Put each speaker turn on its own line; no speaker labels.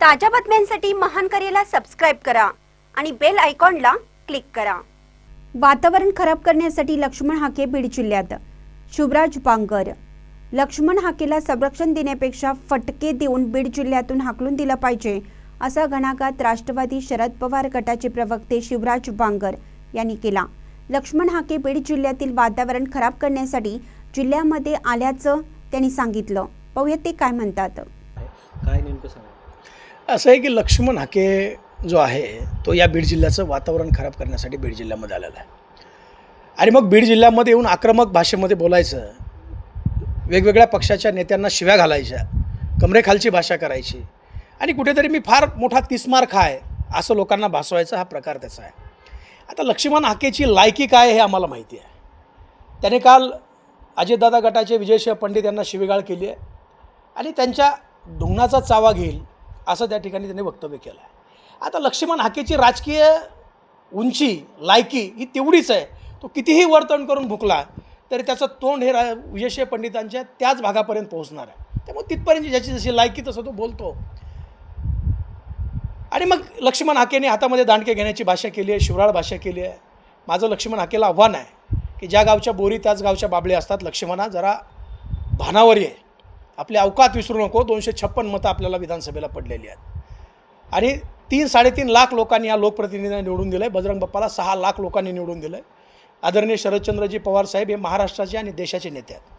ताज्या बातम्यांसाठी महान करेला सबस्क्राईब करा आणि बेल आयकॉनला क्लिक करा. वातावरण खराब करण्यासाठी लक्ष्मण हाके बीड जिल्ह्यात. शुभराज बांगर. लक्ष्मण हाकेला संरक्षण देण्यापेक्षा फटके देऊन बीड जिल्ह्यातून हाकलून दिलं पाहिजे असा घणाघात राष्ट्रवादी शरद पवार गटाचे प्रवक्ते शिवराज बांगर यांनी केला. लक्ष्मण हाके बीड जिल्ह्यातील वातावरण खराब करण्यासाठी जिल्ह्यामध्ये आल्याचं त्यांनी सांगितलं. पाहूया ते काय म्हणतात.
काय नेमकं सांगा
असं आहे की लक्ष्मण हाके जो आहे तो या बीड जिल्ह्याचं वातावरण खराब करण्यासाठी बीड जिल्ह्यामध्ये आलेला आहे. आणि मग बीड जिल्ह्यामध्ये येऊन आक्रमक भाषेमध्ये बोलायचं वेगवेगळ्या पक्षाच्या नेत्यांना शिव्या घालायच्या कमरेखालची भाषा करायची आणि कुठेतरी मी फार मोठा तिसमार खाय असं लोकांना भासवायचा हा प्रकार त्याचा आहे. आता लक्ष्मण हाकेची लायकी काय हे आम्हाला माहिती आहे. त्याने काल अजितदादा गटाचे विजयसिंह पंडित यांना शिवीगाळ केली आहे. आणि त्यांच्या धुंगणाचा चावा घेईल असं त्या ठिकाणी त्यांनी वक्तव्य केलं आहे आता लक्ष्मण हाकेची राजकीय उंची लायकी ही तेवढीच आहे. तो कितीही वर्तन करून भुकला तरी त्याचं तोंड हे रा विजयसिंह पंडितांच्या त्याच भागापर्यंत पोहोचणार आहे. त्यामुळे तिथपर्यंत ज्याची जशी लायकी तसं तो बोलतो. आणि मग लक्ष्मण हाकेने हातामध्ये दांडके घेण्याची भाषा केली आहे शिवराळ भाषा केली आहे. माझं लक्ष्मण हाकेला आव्हान आहे की ज्या गावच्या बोरी त्याच गावच्या बाबळे असतात. लक्ष्मणा जरा भानावर ये. आपले अवकात विसरू नको. दोनशे छप्पन मतं आपल्याला विधानसभेला पडलेली आहेत. आणि तीन साडेतीन लाख लोकांनी या लोकप्रतिनिधींना निवडून दिलं आहे बजरंग बाप्पाला सहा लाख लोकांनी निवडून दिलं आहे आदरणीय शरदचंद्रजी पवार साहेब हे महाराष्ट्राचे आणि देशाचे नेते आहेत.